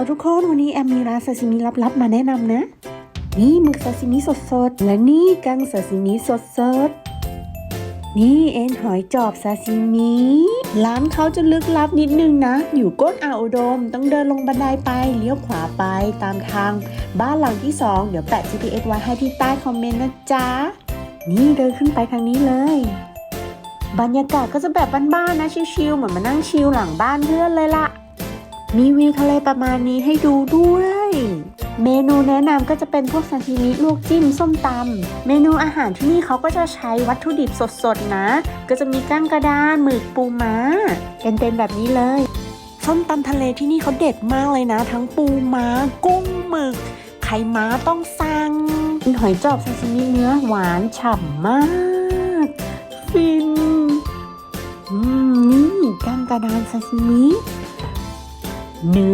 ลทุกคนวันนี้แอมมีร้านซาซิมิลับๆมาแนะนำนะ นี่หมึกซาซิมิสดๆ และนี่กังซาซิมิสดๆ นี่เอ็นหอยจอบซาซิมิร้านเขาจะลึกลับนิดนึงนะ อยู่ก้นอ่าวอุดม ต้องเดินลงบันไดไปเลี้ยวขวาไปตามทาง บ้านหลังที่ 2 เดี๋ยวแปะ GPS ไว้ให้ที่ใต้คอมเมนต์นะจ๊ะ นี่เดินขึ้นไปทางนี้เลยบรรยากาศก็จะแบบบ้านๆนะชิลๆเหมือนมานั่งชิลหลังบ้านเพื่อนเลยล่ะ มีวิวทะเลประมาณนี้ให้ดูด้วย เมนูแนะนำก็จะเป็นพวกซาชิมิลวกจิ้มส้มตำเมนูอาหารที่นี่เขาก็จะใช้วัตถุดิบสดๆนะ ก็จะมีก้างกระดานหมึกปูม้า เป็นๆแบบนี้เลยส้มตำทะเลที่นี่เขาเด็ดมากเลยนะ ทั้งปูม้ากุ้งหมึก ไข่ม้าต้องสั่งหอยจอบซาชิมิเนื้อหวานฉ่ำมากฟินอืมนี่ก้างกระดานซาชิมิ เนื้อ